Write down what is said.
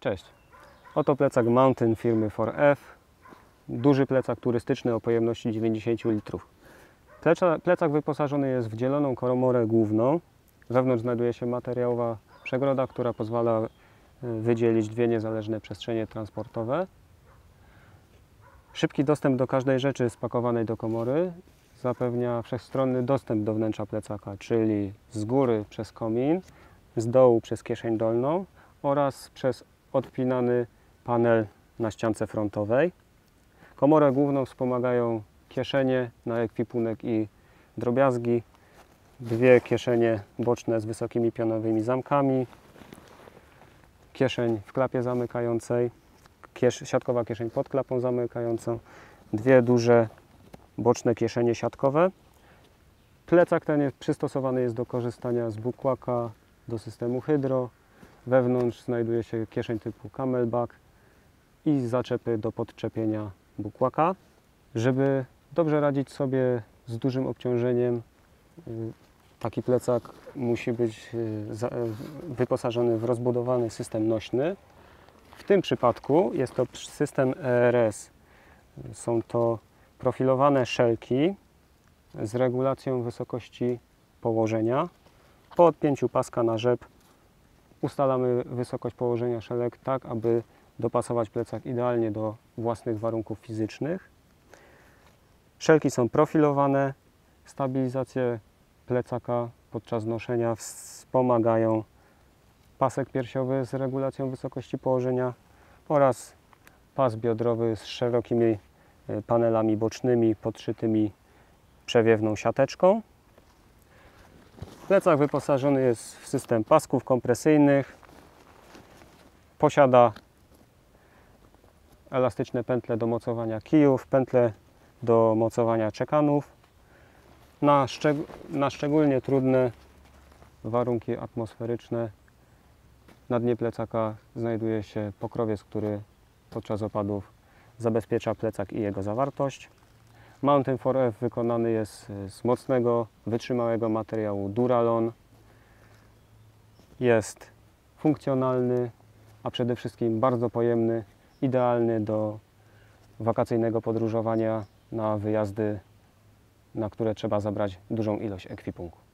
Cześć. Oto plecak Mountain firmy 4F. Duży plecak turystyczny o pojemności 90 litrów. Pleca, plecak wyposażony jest w dzieloną komorę główną. Wewnątrz znajduje się materiałowa przegroda, która pozwala y, wydzielić dwie niezależne przestrzenie transportowe. Szybki dostęp do każdej rzeczy spakowanej do komory zapewnia wszechstronny dostęp do wnętrza plecaka, czyli z góry przez komin, z dołu przez kieszeń dolną oraz przez odpinany panel na ściance frontowej. Komorę główną wspomagają kieszenie na ekwipunek i drobiazgi, dwie kieszenie boczne z wysokimi pionowymi zamkami, kieszeń w klapie zamykającej, kiesz siatkowa kieszeń pod klapą zamykającą, dwie duże boczne kieszenie siatkowe. Plecak ten jest, przystosowany jest do korzystania z bukłaka, do systemu hydro. Wewnątrz znajduje się kieszeń typu camelback i zaczepy do podczepienia bukłaka. Żeby dobrze radzić sobie z dużym obciążeniem, y, taki plecak musi być y, y, wyposażony w rozbudowany system nośny. W tym przypadku jest to system ERS. Są to profilowane szelki z regulacją wysokości położenia. Po odpięciu paska na rzep ustalamy wysokość położenia szelek tak, aby dopasować plecak idealnie do własnych warunków fizycznych. Szelki są profilowane, stabilizację plecaka podczas noszenia wspomagają pasek piersiowy z regulacją wysokości położenia oraz pas biodrowy z szerokimi e, panelami bocznymi podszytymi przewiewną siateczką. Plecak wyposażony jest w system pasków kompresyjnych. Posiada elastyczne pętle do mocowania kijów, pętle do mocowania czekanów. Na, szczeg- na szczególnie trudne warunki atmosferyczne na dnie plecaka znajduje się pokrowiec, który podczas opadów zabezpiecza plecak i jego zawartość. Mountain 4F wykonany jest y, z mocnego, wytrzymałego materiału Duralon. Jest funkcjonalny, a przede wszystkim bardzo pojemny, idealny do wakacyjnego podróżowania na wyjazdy, na które trzeba zabrać dużą ilość ekwipunku.